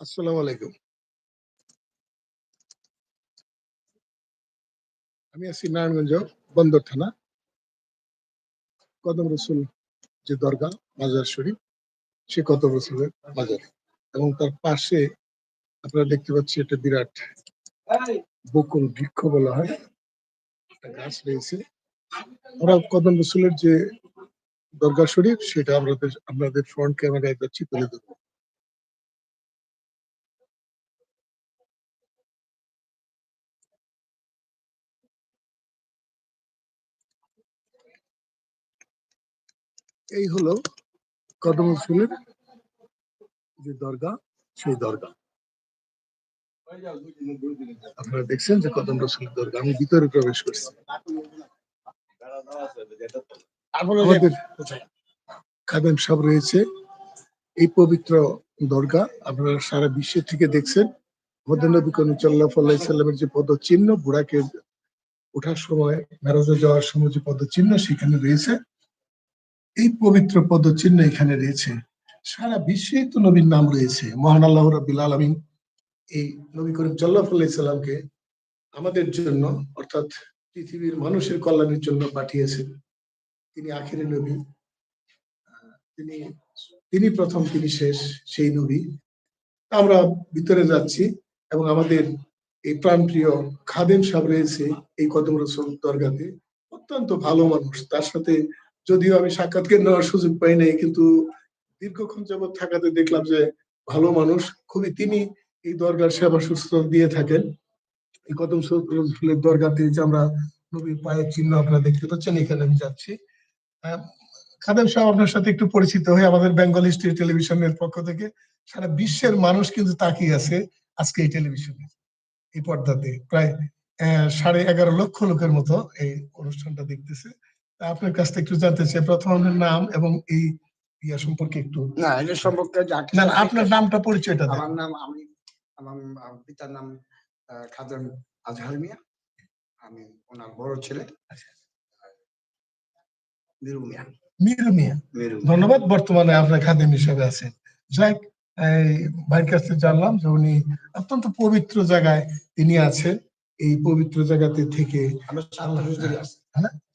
আসসালামু আলাইকুম। আমি আছি নারায়ণগঞ্জ বন্দর থানা। কদম রসুল যে দরগা মাজার শরীফ, সে কদম রসুলের মাজার এবং তার পাশে আপনারা দেখতে পাচ্ছি একটা বিরাট বকুল বৃক্ষ বলা হয়। একটা গাছ রয়েছে। আমরা কদম রসুলের যে দরগা শরীফ, সেটা আমাদের আপনাদের ফ্রন্ট ক্যামেরায় যাচ্ছি তুলে ধরবো। এই হলো কদম ফুলের যে দরগা সেই দরগা। আপনারা দেখছেন যে কদম রসুলের দরগা আমি ভিতরে প্রবেশ করছি। আমাদের খাদেম সাহেব রয়েছে এই পবিত্র দরগা আপনারা সারা বিশ্বের থেকে দেখছেন। মধ্যনবী করিম সাল্লাহ সাল্লামের যে পদচিহ্ন বুড়াকে ওঠার সময় মেরাজে যাওয়ার সময় যে পদচিহ্ন সেখানে রয়েছে। এই পবিত্র পদচিহ্ন এখানে রয়েছে। সারা বিশ্বেই তো নবীর নাম রয়েছে। মহান আল্লাহ রবিল আলমিন এই নবী করিম সাল্লামকে আমাদের জন্য, অর্থাৎ পৃথিবীর মানুষের কল্যাণের জন্য পাঠিয়েছেন। তিনি আখিরে নবী। তিনি তিনি প্রথম, তিনি শেষ, সেই নবী। আমরা ভিতরে যাচ্ছি এবং আমাদের এই প্রাণপ্রিয় খাদেম সাহেব রয়েছে এই কদম রসুল দরগাতে। অত্যন্ত ভালো মানুষ। তার সাথে যদিও আমি সাক্ষাৎকার নেওয়ার সুযোগ পাই নাই, কিন্তু দীর্ঘক্ষণ যাবৎ থাকাতে দেখলাম যে ভালো মানুষ, খুবই তিনি এই দরগার সেবা সুস্থ দিয়ে থাকেন। এই কদম রসুলের দরগাতে যে আমরা নবীর পায়ের চিহ্ন আপনারা দেখতে পাচ্ছেন, এখানে আমি যাচ্ছি। খাদেম সাহেব আপনার সাথে একটু পরিচিত হয়ে আমাদের বেঙ্গল হিস্ট্রি টেলিভিশনের পক্ষ থেকে সারা বিশ্বের মানুষ কিন্তু তাকিয়ে আছে আজকে এই টেলিভিশনে, এই পর্দাতে। প্রায় সাড়ে এগারো লক্ষ লোকের মতো এই অনুষ্ঠানটা দেখতেছে। আপনার কাছ থেকে একটু জানতে চাই প্রথম আপনার নাম এবং এই ইয়া সম্পর্কে একটু। না এটা সম্পর্কে না আপনার নামটা পরিচয়টা আমার নাম আমি আমার পিতার নাম খাদেম আজহার মিয়া। আমি ওনার বড় ছেলে। মিরু মিয়া। মিরু মিয়া। ধন্যবাদ বর্তমানে আপনার খাদেম হিসেবে আছেন। এই ভাইয়ের কাছ জানলাম যে উনি অত্যন্ত পবিত্র জায়গায় তিনি আছেন। এই পবিত্র জায়গাতে থেকে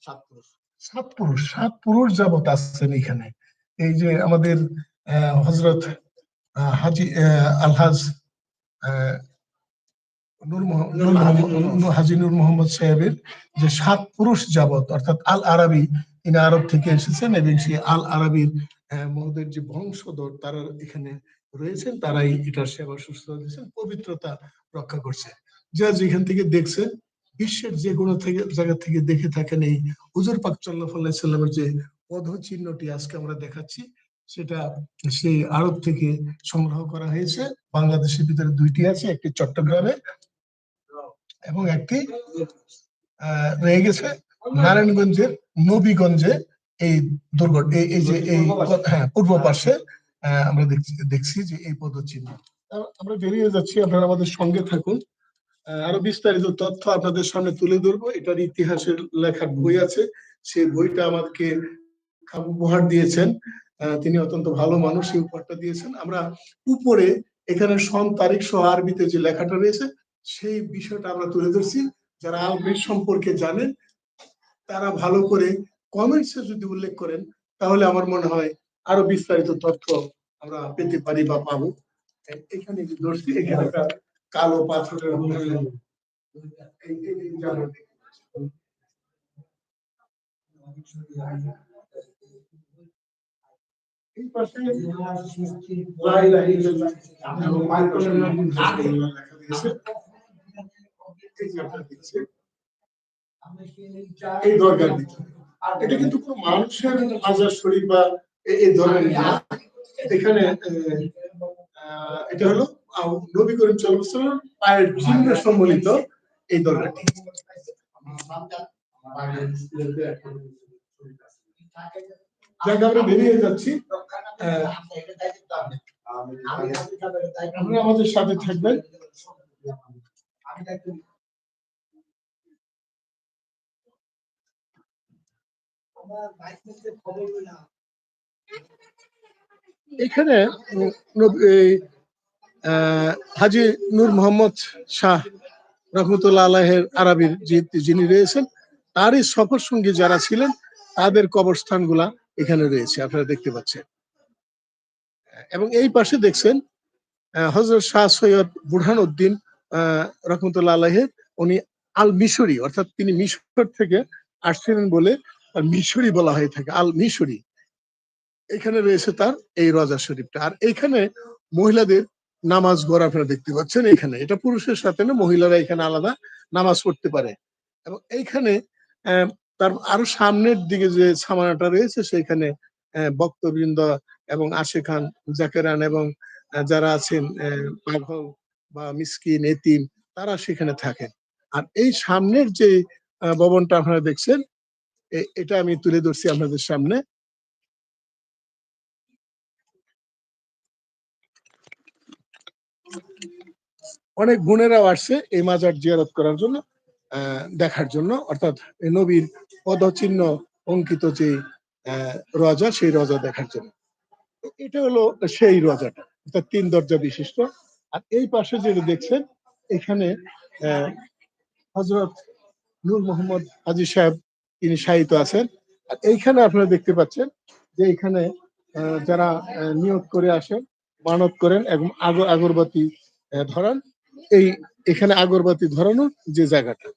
সাত পুরুষ? সাত পুরুষ সাত পুরুষ যাবত আসছেন এখানে এই যে আমাদের হজরত হাজি আলহাজ। হাজি নূর মোহাম্মদ সাহেবের যে সাত পুরুষ যাবত অর্থাৎ আল আরবি তিনি আরব থেকে এসেছেন এবং সেই আল আরবির আহ, মহোদয়ের যে বংশধর তারা এখানে রয়েছেন তারাই এটার সেবা সুস্থ দিয়েছেন পবিত্রতা রক্ষা করছে যা যেখান থেকে দেখছেন বিশ্বের যে কোনো থেকে, জায়গা থেকে দেখে থাকেন এই হুজুর পাক যে পদ চিহ্নটি আজকে আমরা দেখাচ্ছি, সেটা সেই আরব থেকে সংগ্রহ করা হয়েছে। বাংলাদেশের ভিতরে দুইটি আছে, একটি চট্টগ্রামে এবং একটি রয়ে গেছে নারায়ণগঞ্জের নবীগঞ্জে এই দুর্ঘ এই যে এই হ্যাঁ পূর্ব পাশে আমরা দেখছি যে এই পদচিহ্ন। আমরা বেরিয়ে যাচ্ছি, আপনারা আমাদের সঙ্গে থাকুন। আরও বিস্তারিত তথ্য আপনাদের সামনে তুলে ধরবো। এটার ইতিহাসের লেখার বই আছে। সেই বইটা আমাকে উপহার দিয়েছেন। তিনি অত্যন্ত ভালো মানুষ, এই উপহারটা দিয়েছেন। আমরা উপরে এখানে সন, তারিখ সহ আরবিতে যে লেখাটা রয়েছে, সেই বিষয়টা আমরা তুলে ধরছি। যারা আরবি সম্পর্কে জানেন, তারা ভালো করে কমেন্টসে যদি উল্লেখ করেন, তাহলে আমার মনে হয় আরও বিস্তারিত তথ্য আমরা পেতে পারি বা পাবো। এখানে যে ধরছি, এখানে একটা কালো পাথরের এটা কিন্তু কোনো মানুষের মাজার শরীফ বা এই ধরনের এখানে আহ, এটা হলো নবী করিম সাল্লাল্লাহু পায়ের চিহ্ন সম্বলিত এই দরগাটি যাক আমরা বেরিয়ে যাচ্ছি। আপনারা আমাদের সাথে থাকবেন। এখানে হাজি নূর মোহাম্মদ শাহ রহমতুল্লাহ আলাহের আরবির যিনি রয়েছেন, তারই সফর সঙ্গী যারা ছিলেন, তাদের কবরস্থানগুলা এখানে রয়েছে, আপনারা দেখতে পাচ্ছেন। এবং এই পাশে দেখছেন হজরত শাহ সৈয়দ বুরহান উদ্দিন রহমতুল্লাহ আলাহের উনি আল মিশরি অর্থাৎ তিনি মিশর থেকে আসছিলেন বলে আর মিশরি বলা হয়ে থাকে আল মিশরি এখানে রয়েছে তার এই রজা শরীফটা। আর এইখানে মহিলাদের নামাজ ঘর আপনারা দেখতে পাচ্ছেন এখানে। এটা পুরুষের সাথে না, মহিলারা এখানে আলাদা নামাজ পড়তে পারে। এবং এইখানে তার আরও সামনের দিকে যে সামানাটা রয়েছে, সেখানে বক্তবৃন্দ এবং আশে খান জাকেরান এবং যারা আছেন পাগল বা মিসকিন, এতিম, তারা সেখানে থাকেন। আর এই সামনের যে ভবনটা আপনারা দেখছেন এটা আমি তুলে ধরছি আপনাদের সামনে। অনেক বোনেরাও আসছে এই মাজার জিয়ারত করার জন্য দেখার জন্য। অর্থাৎ নবীর পদচিহ্ন অঙ্কিত যে রজা, সেই রজা দেখার জন্য। এটা হলো সেই রজাটা। অর্থাৎ তিন দরজা বিশিষ্ট। আর এই পাশে যেটা দেখছেন, এখানে হজরত নূর মোহাম্মদ হাজি সাহেব তিনি শায়িত আছেন। আর এইখানে আপনারা দেখতে পাচ্ছেন যে এখানে যারা নিয়োগ করে আসেন, মানত করেন এবং আগর আগরবাতি ধরান। এই এখানে আগরবাতি ধরানোর যে জায়গাটা।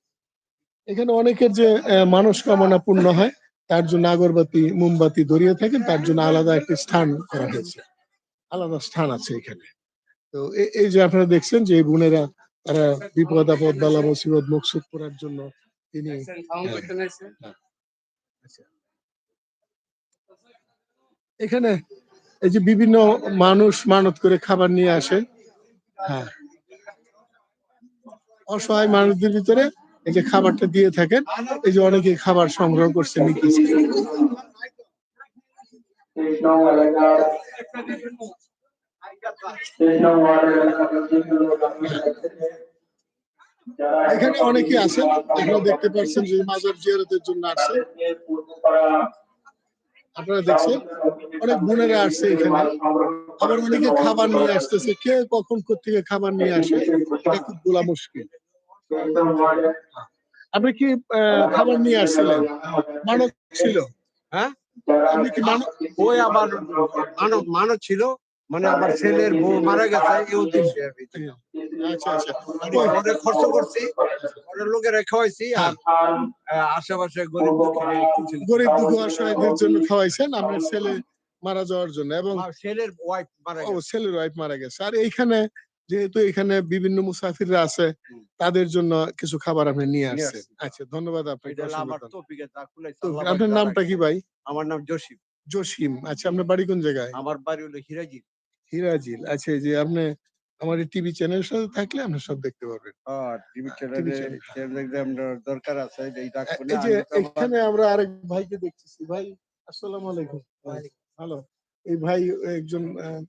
এখানে অনেকের যে আহ, মানসকামনা পূর্ণ হয় তার জন্য আগরবাতি মোমবাতি ধরিয়ে থাকেন তার জন্য আলাদা একটি স্থান করা হয়েছে। আলাদা স্থান আছে এখানে। তো এই যে আপনারা দেখছেন যে এই বোনেরা তারা বিপদ আপদ বালা মুসিবত মুকসুদ করার জন্য তিনি। এখানে এই যে বিভিন্ন মানুষ মানত করে খাবার নিয়ে আসে হ্যাঁ। অসহায় মানুষদের ভিতরে এই যে খাবারটা দিয়ে থাকেন, এই যে অনেকে খাবার সংগ্রহ করছে নিতেছে তেইশ নং এলাকার তেইশ নং ওয়ার্ড এলাকার লোকজনগুলো বাংলাদেশ থেকে যারা এখানে অনেকে আছেন, আপনারা দেখতে পাচ্ছেন যে মাজার জিয়ারতের জন্য পূর্বপাড়া আপনারা দেখছেন অনেক বোনেরা আসছে এখানে। আবার অনেকে খাবার নিয়ে আসতেছে। কে কখন থেকে খাবার নিয়ে আসে এটা খুব বলা মুশকিল। আপনি কি খাবার নিয়ে আসছিলেন? মানব ছিল। হ্যাঁ? আপনি কি মানব? ওই আবার মানব মানব ছিল। মানে আবার ছেলের বউ মারা গেছে এই উদ্দেশ্যে। আচ্ছা আচ্ছা। খরচ করছি খাওয়াইছি আর আশেপাশে গরিব গরিব দুঃখ অসহায়দের জন্য খাওয়াইছেন আপনার ছেলে মারা যাওয়ার জন্য এবং ছেলের ওয়াইফ মারা ও ছেলের ওয়াইফ মারা গেছে। আর এইখানে যেহেতু এখানে বিভিন্ন মুসাফিররা আছে তাদের জন্য কিছু খাবার আপনি নিয়ে আসছেন। আচ্ছা ধন্যবাদ আপনাকে আপনার নামটা কি ভাই? আমার নাম জসিম। জসিম। আচ্ছা আপনার বাড়ি কোন জায়গায়? আমার বাড়ি হলো হিরাজি হিরাজিল। আচ্ছা যে আপনি আমার টিভি চ্যানেলের সাথে থাকলে আপনি সব দেখতে পারবেন। আর টিভি চ্যানেলে। চ্যানেলে দরকার আছে এই যে এখানে আমরা আরেক ভাইকে দেখতেছি। ভাই আসসালামু আলাইকুম। ভালো? এই ভাই একজন আহ,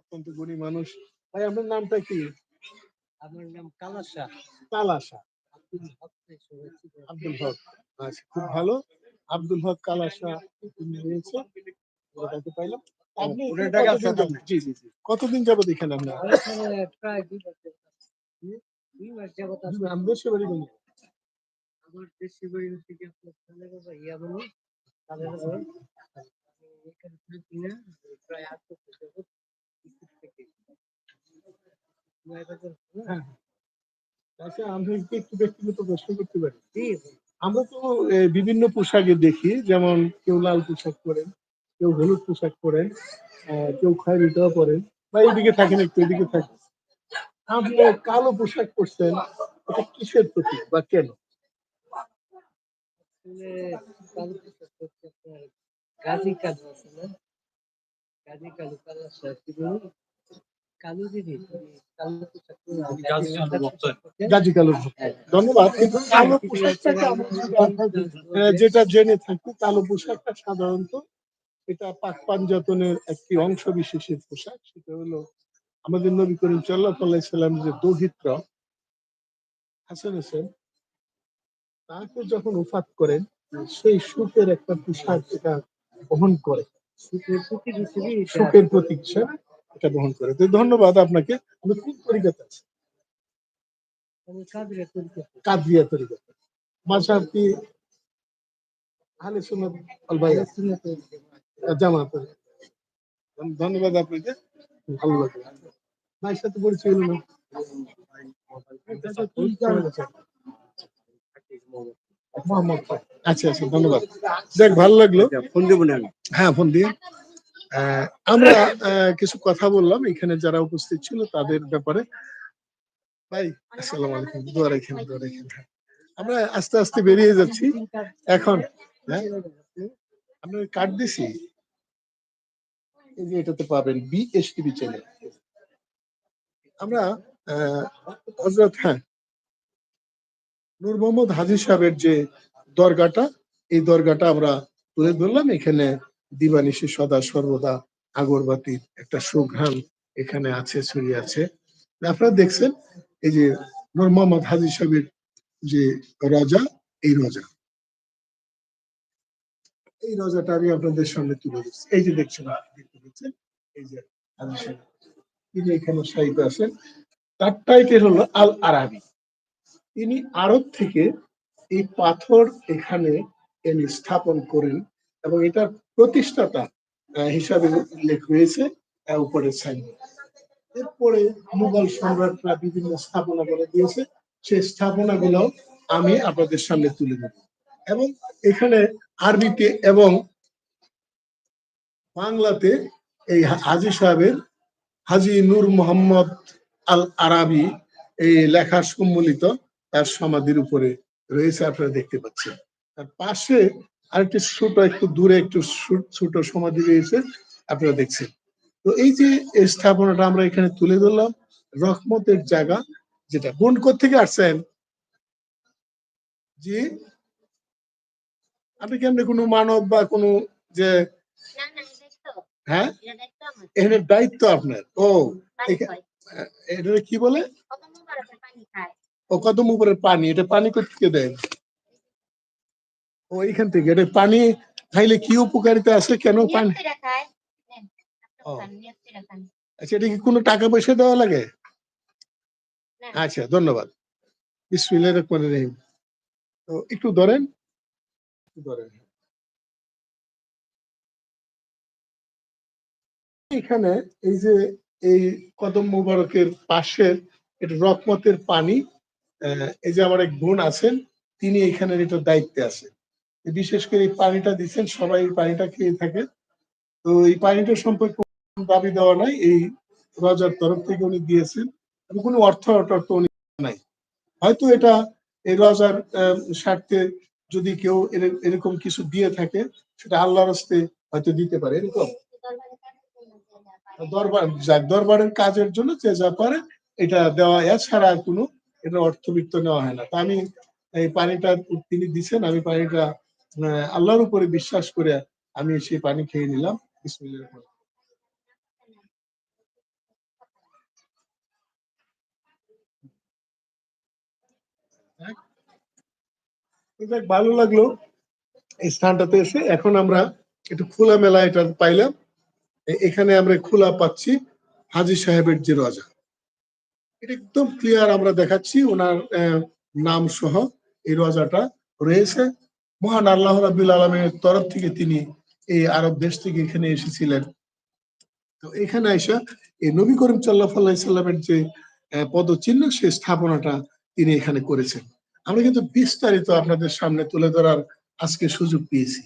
অত্যন্ত গুণী মানুষ। ভাই আপনার নামটা কি? আমার নাম কালাসা কালাসা আব্দুল হক আব্দুল হক। আচ্ছা খুব ভালো। আব্দুল হক কালাসা তিনি রয়েছে। পাইলাম। কতদিন প্রায় দুই দুই মাস যাবত আমি দেশে বাড়ি কোন আমার দেশি বাড়ি হচ্ছে কি আপনার খালের বাবা ইয়ামানি খালের বাবা এখানে থাকি না প্রায় আট বছর যাবত। হ্যাঁ। আচ্ছা আমি একটু ব্যক্তিগত প্রশ্ন করতে পারি। জি, আমরা তো বিভিন্ন পোশাকে দেখি যেমন কেউ লাল পোশাক পরেন কেউ হলুদ পোশাক পরেন আহ, কেউ খয়েরিটাও পরেন বা এইদিকে থাকেন একটু এদিকে থাকেন। আপনি কালো পোশাক পরছেন এটা কিসের প্রতীক বা কেন? আসলে কালো পোশাক হচ্ছে আপনার গাজী কালু আছে না? গাজী কালু কালাসা কি বলুন? কালু দিদি তুমি কালো পোশাক পরে গাজী কালু পোশাক গাজী কালো পোশাক। ধন্যবাদ। কিন্তু কালো অর্থাৎ, আহ, যেটা জেনে থাকি কালো পোশাকটা সাধারণত এটা পাক পাঞ্জাতনের একটি অংশ বিশেষের পোশাক সেটা হলো আমাদের নবী করিম সাল্লাহ সাল্লাম যে দৌহিত্র হাসান হোসেন তাকে যখন উফাত করেন সেই সুখের একটা পোশাক এটা বহন করে। সুখের প্রতীক এটা বহন করে। তো ধন্যবাদ আপনাকে। আমি কোন তরিকাতে আছি। কাদরিয়া তরিকাতে মাসাব কি আহলে সুন্নাত আল ধন্যবাদ আপনাকে। ভালো লাগল। ভাইয়ের সাথে পরিচয় হলো না। মোহাম্মদ আচ্ছা আচ্ছা ধন্যবাদ। দেখ ভালো লাগল। ফোন দেবো না হ্যাঁ ফোন দিয়ে। আহ, আমরা কিছু কথা বললাম। এখানে যারা উপস্থিত ছিল তাদের ব্যাপারে। ভাই আসসালামু আলাইকুম। দোয়া রাখেন দোয়া রাখেন। হ্যাঁ। আমরা আস্তে আস্তে বেরিয়ে যাচ্ছি। এখন হ্যাঁ? আপনার কার্ড দিছি। এই যে এটাতে পাবেন বিএসটিভি চ্যানেল আমরা আহ, হযরত হ্যাঁ। নূর মোহাম্মদ হাজি সাহেবের যে দরগাটা এই দরগাটা আমরা তুলে ধরলাম। এখানে দিবানিশি সদা সর্বদা আগরবাতির একটা সুঘ্রাণ এখানে আছে ছড়িয়ে আছে। আপনারা দেখছেন এই যে নূর মোহাম্মদ হাজি সাহেবের যে রজা এই রজা। এই রজাটা আমি আপনাদের সামনে তুলে দিচ্ছি এই যে দেখছেন, দেখতে পাচ্ছেন? এই যে তিনি এখানে সাহিত্য আছেন। তার টাইটেল হলো আল আরাবি। তিনি আরব থেকে এই পাথর এখানে এনে স্থাপন করেন এবং এটার প্রতিষ্ঠাতা হিসাবে উল্লেখ হয়েছে উপরে সাইনবোর্ড এরপরে মুঘল সম্রাটরা বিভিন্ন স্থাপনা করে দিয়েছে। সেই স্থাপনাগুলো আমি আপনাদের সামনে তুলে দেব এবং এখানে আরবিতে এবং বাংলাতে এই হাজি সাহেবের হাজি নূর মোহাম্মদ আল আরাবি এই লেখা সম্মিলিত তার সমাধির উপরে রয়েছে, আপনারা দেখতে পাচ্ছেন। তার পাশে আরেকটি ছোট, একটু দূরে একটু ছোট সমাধি রয়েছে, আপনারা দেখছেন। তো এই যে স্থাপনাটা আমরা এখানে তুলে ধরলাম, রহমতের জায়গা যেটা। বোন থেকে আসছেন? জি। আপনি কেমনি কোনো মানব বা কোনো যে হ্যাঁ? এখানে দায়িত্ব আপনার। ও এটা কি বলে? ও কদম উপরে পানি এটা পানি থেকে দেন ও এখান থেকে এটা পানি খাইলে কি উপকারিতা আছে? কেন পানি। আচ্ছা এটা কি কোনো টাকা পয়সা দেওয়া লাগে? আচ্ছা ধন্যবাদ। বিসমিল্লাহির রহমানির রহিম। তো একটু ধরেন। ধরেন এখানে এই যে, এই কদম মুবারকের পাশের এটা রকমতের পানি এই যে আমার এক বোন আছেন, তিনি এখানের এটা দায়িত্বে আছেন। বিশেষ করে এই পানিটা দিচ্ছেন, সবাই এই পানিটা খেয়ে থাকে তো এই পানিটা সম্পর্কে দাবি দেওয়া নাই, এই রাজার তরফ থেকে উনি দিয়েছেন। এবং কোনো অর্থ অর্থ উনি নাই। হয়তো এটা এই রাজার স্বার্থে যদি কেউ এরকম কিছু দিয়ে থাকে, সেটা আল্লাহর হস্তে হয়তো দিতে পারে, এরকম? দরবারে, যাক, দরবারের কাজের জন্য যে যা পারে এটা দেওয়া, এছাড়া কোনো এটা অর্থবিত্ত নেওয়া হয় না। তা আমি এই পানিটা তিনি দিছেন, আমি পানিটা আল্লাহর উপরে বিশ্বাস করে আমি সেই পানি খেয়ে নিলাম রহমানির রহিম। তো ভালো লাগল এই স্থানটাতে এসে। এখন আমরা একটু খোলা মেলা এটা পাইলাম। এখানে আমরা খোলা পাচ্ছি হাজি সাহেবের যে রজা। এটা একদম ক্লিয়ার আমরা দেখাচ্ছি, ওনার নাম সহ এই রজাটা রয়েছে। মহান আল্লাহ রাবুল আলমের তরফ থেকে তিনি এই আরব দেশ থেকে এখানে এসেছিলেন। তো এখানে এসে এই নবী করিম সাল্লাহ সাল্লামের যে পদচিহ্ন, সেই স্থাপনাটা তিনি এখানে করেছেন। আমরা কিন্তু বিস্তারিত আপনাদের সামনে তুলে ধরার আজকে সুযোগ পেয়েছি।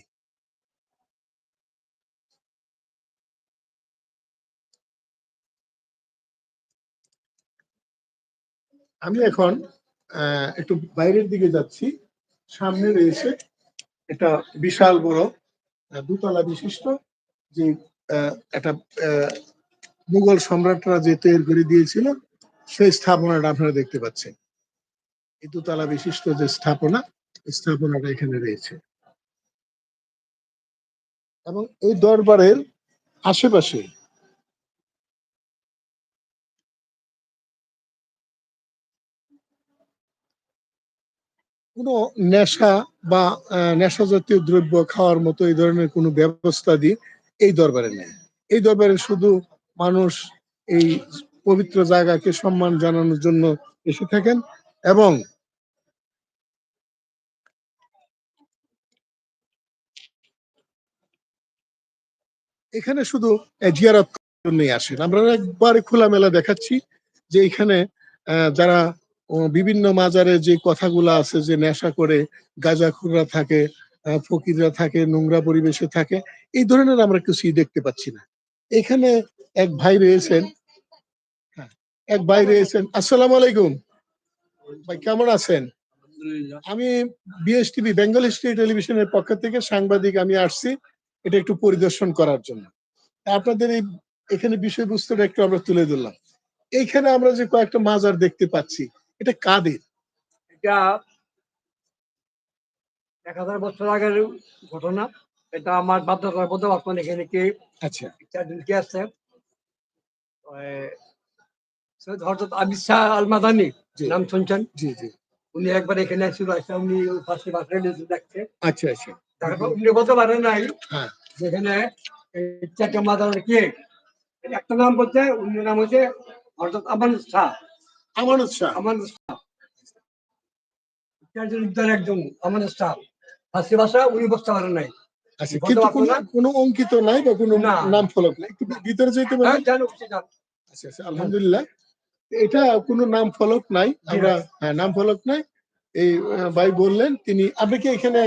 আমি এখন একটু বাইরের দিকে যাচ্ছি। সামনে রয়েছে এটা বিশাল বড় দুতলা বিশিষ্ট যে একটা মুঘল সম্রাটরা যে তৈরি করে দিয়েছিল, সেই স্থাপনাটা আপনারা দেখতে পাচ্ছেন। এই দুতলা বিশিষ্ট যে স্থাপনা স্থাপনাটা এখানে রয়েছে। এবং এই দরবারের আশেপাশে কোনো নেশা বা নেশা জাতীয় দ্রব্য খাওয়ার মতো এই ধরনের কোনো ব্যবস্থা দিয়ে এই দরবারে নেই। এই দরবারে শুধু মানুষ এই পবিত্র জায়গাকে সম্মান জানানোর জন্য এসে থাকেন। এবং এখানে শুধু জিয়ারত জন্যই আসেন। আমরা একবারে খোলামেলা দেখাচ্ছি যে এখানে যারা বিভিন্ন মাজারে যে কথাগুলো আছে যে নেশা করে গাজা গাঁজাখুররা থাকে ফকিররা থাকে নোংরা পরিবেশে থাকে এই ধরনের আমরা কিছুই দেখতে পাচ্ছি না। এখানে এক ভাই রয়েছেন হ্যাঁ, এক ভাই রয়েছেন। আসসালামু আলাইকুম। ভাই কেমন আছেন? আমি বিএসটিভি বেঙ্গল স্টেট টেলিভিশনের পক্ষ থেকে সাংবাদিক আমি আসছি এটা একটু পরিদর্শন করার জন্য। আপনাদের এই এখানে বিষয়বস্তুটা একটু আমরা তুলে ধরলাম। এইখানে আমরা যে কয়েকটা মাজার দেখতে পাচ্ছি এটা কাদের? এটা এক হাজার বছর আগের ঘটনা। এটা আমার বাধ্যতার মধ্যে বর্তমানে এখানে কি আচ্ছা। চারজন কি আছে আবিদ শাহ আল মাদানি জি। নাম শুনছেন? জি জি। উনি একবার এখানে ছিল এসে উনি দেখছে। আচ্ছা আচ্ছা। তারপর উনি নাই হ্যাঁ। যেখানে চারটা মাদার কি? একটা নাম বলছে অন্য নাম হচ্ছে শাহ। আমানত শাহ। চারজন একজন শাহ। ফার্সি ভাষা উনি পারেন নাই। আচ্ছা কিন্তু কোনো অঙ্কিত নাই বা কোনো। নাম ফলক নাই। ভিতরে যেতে হ্যাঁ। আচ্ছা আচ্ছা আলহামদুলিল্লাহ। এটা কোনো নাম ফলক নাই আমরা হ্যাঁ নাম ফলক নাই। এই ভাই বললেন তিনি আপনি কি এখানে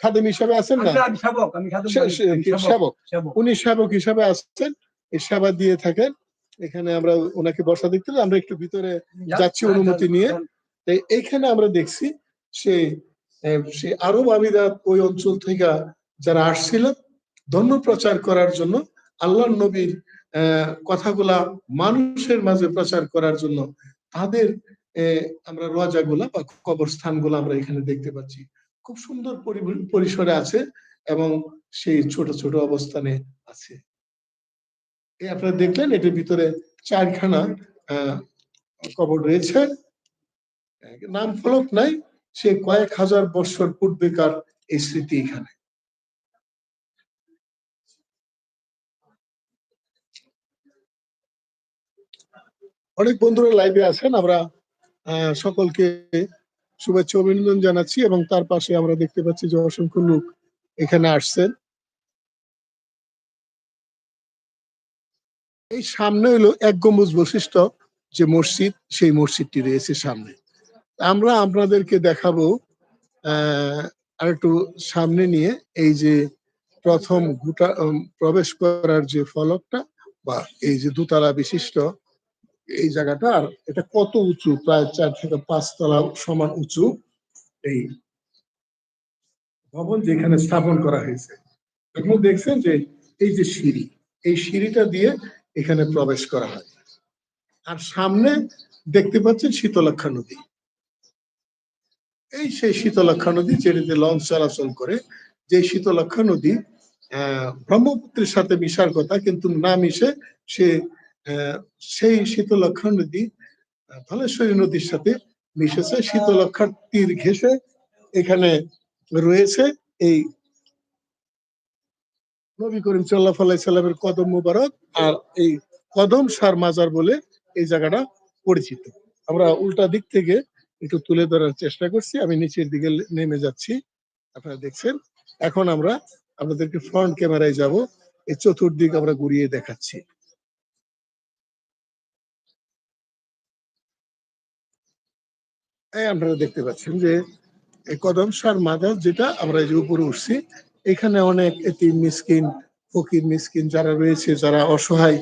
খাদেম হিসাবে আছেন না? আমি- আমি শাবক আমি খাদম সে- সে- আমি শাবক, শাবক শাবক। উনি সেবক হিসাবে আসছেন এই সেবা দিয়ে থাকেন। এখানে আমরা ওনাকে বসা দেখতে আমরা একটু ভিতরে যাচ্ছি অনুমতি নিয়ে। তাই এইখানে আমরা দেখছি সে সে আরব আমিরাত ওই অঞ্চল থেকে যারা আসছিল ধর্ম প্রচার করার জন্য আল্লাহ নবীর কথাগুলা মানুষের মাঝে প্রচার করার জন্য তাদের আমরা রোজাগুলা বা কবরস্থানগুলো আমরা এখানে দেখতে পাচ্ছি। খুব সুন্দর পরিসরে আছে এবং সেই ছোট ছোট অবস্থানে আছে। আপনারা দেখলেন এটির ভিতরে চারখানা কবর রয়েছে। নাম ফলক নাই, সে কয়েক হাজার বছর পূর্বেকার এই স্মৃতি এখানে। অনেক বন্ধুরা লাইভে আছেন। আমরা সকলকে শুভেচ্ছা, অভিনন্দন জানাচ্ছি এবং তার পাশে আমরা দেখতে পাচ্ছি যে অসংখ্য লোক এখানে আসছেন। এই সামনে হলো এক গম্বুজ বৈশিষ্ট্য যে মসজিদ, সেই মসজিদটি রয়েছে সামনে। আমরা আপনাদেরকে দেখাবো আর একটু সামনে নিয়ে এই যে প্রথম গুটা প্রবেশ করার যে ফলকটা বা এই যে দুতলা বিশিষ্ট এই জায়গাটা আর এটা কত উঁচু? প্রায় চার থেকে পাঁচ তলা সমান উঁচু এই ভবন যেখানে স্থাপন করা হয়েছে। এখন দেখছেন যে এই যে সিঁড়ি, এই সিঁড়িটা দিয়ে এখানে প্রবেশ করা হয়। আর সামনে দেখতে পাচ্ছেন শীতলক্ষা নদী। এই সেই শীতলক্ষা নদী যেটিতে লঞ্চ চলাচল করে, যে শীতলক্ষা নদী, আহ, ব্রহ্মপুত্রের সাথে মিশার কথা, কিন্তু না মিশে সে সেই শীতলক্ষা নদী ধলেশ্বরী নদীর সাথে মিশেছে। শীতলক্ষার তীর ঘেঁষে এখানে রয়েছে এই নবী করিম সাল্লাহ কদম মুবারক আর এই কদম সার মাজার বলে এই জায়গাটা পরিচিত। আমরা উল্টা দিক থেকে একটু তুলে ধরার চেষ্টা করছি। আমি নিচের দিকে নেমে যাচ্ছি। আপনারা দেখছেন? এখন আমরা আপনাদেরকে ফ্রন্ট ক্যামেরায় যাব। এই চতুর্দিক আমরা ঘুরিয়ে দেখাচ্ছি এই আপনারা দেখতে পাচ্ছেন যে এই কদম সার মাদার যেটা আমরা এই যে উপরে উঠছি, এখানে অনেক এতিম মিসকিন, ফকির মিসকিন যারা রয়েছে, যারা অসহায়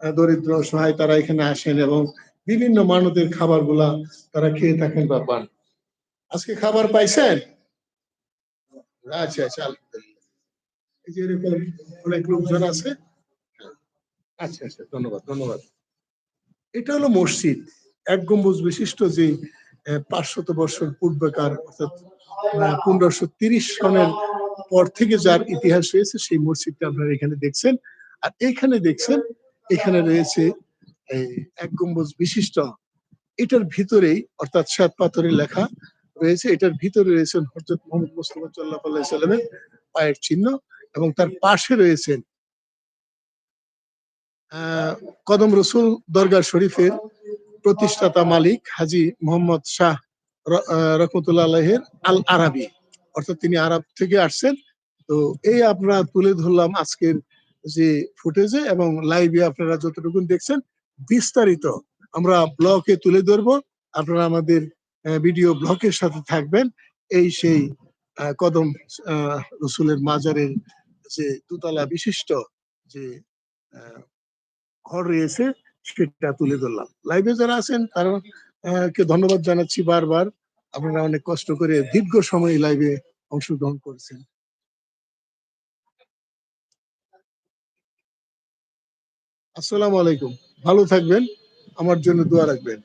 দরিদ্র, অসহায়, তারা এখানে আসেন এবং বিভিন্ন মানবের খাবারগুলা তারা খেয়ে থাকেন বা পান। আজকে খাবার পাইছেন? আচ্ছা আচ্ছা এই যে অনেক লোকজন আছে। আচ্ছা আচ্ছা ধন্যবাদ ধন্যবাদ। এটা হলো মসজিদ। এক গম্বুজ বিশিষ্ট যে পাঁচশত বছর পূর্বেকার অর্থাৎ পনেরোশো তিরিশ সনের পর থেকে যার ইতিহাস রয়েছে সেই মসজিদটা আপনারা এখানে দেখছেন। আর এখানে দেখছেন এখানে রয়েছে এক গম্বুজ বিশিষ্ট। এটার ভিতরেই অর্থাৎ শ্বেত পাথরে লেখা রয়েছে এটার ভিতরে রয়েছেন হজরত মোহাম্মদ মুস্তফা সাল্লাহ সাল্লামের পায়ের চিহ্ন এবং তার পাশে রয়েছেন আহ, কদম রসুল দরগা শরীফের প্রতিষ্ঠাতা মালিক হাজি মোহাম্মদ শাহ রহমতুল্লাহ আলাইহের আল আরাবি অর্থাৎ তিনি আরব থেকে আসছেন। তো এই আপনারা তুলে ধরলাম আজকের যে ফুটেজে এবং লাইভে আপনারা যতটুকু দেখছেন, বিস্তারিত আমরা ব্লকে তুলে ধরবো। আপনারা আমাদের ভিডিও ব্লকের সাথে থাকবেন। এই সেই কদম রসুলের মাজারের যে দুতলা বিশিষ্ট যে ঘর রয়েছে সেটা তুলে ধরলাম। লাইভে যারা আছেন, তারা কে ধন্যবাদ জানাচ্ছি বারবার। আপনারা অনেক কষ্ট করে দীর্ঘ সময় লাইভে অংশগ্রহণ করেছেন। আসসালামু আলাইকুম। ভালো থাকবেন, আমার জন্য দোয়া রাখবেন।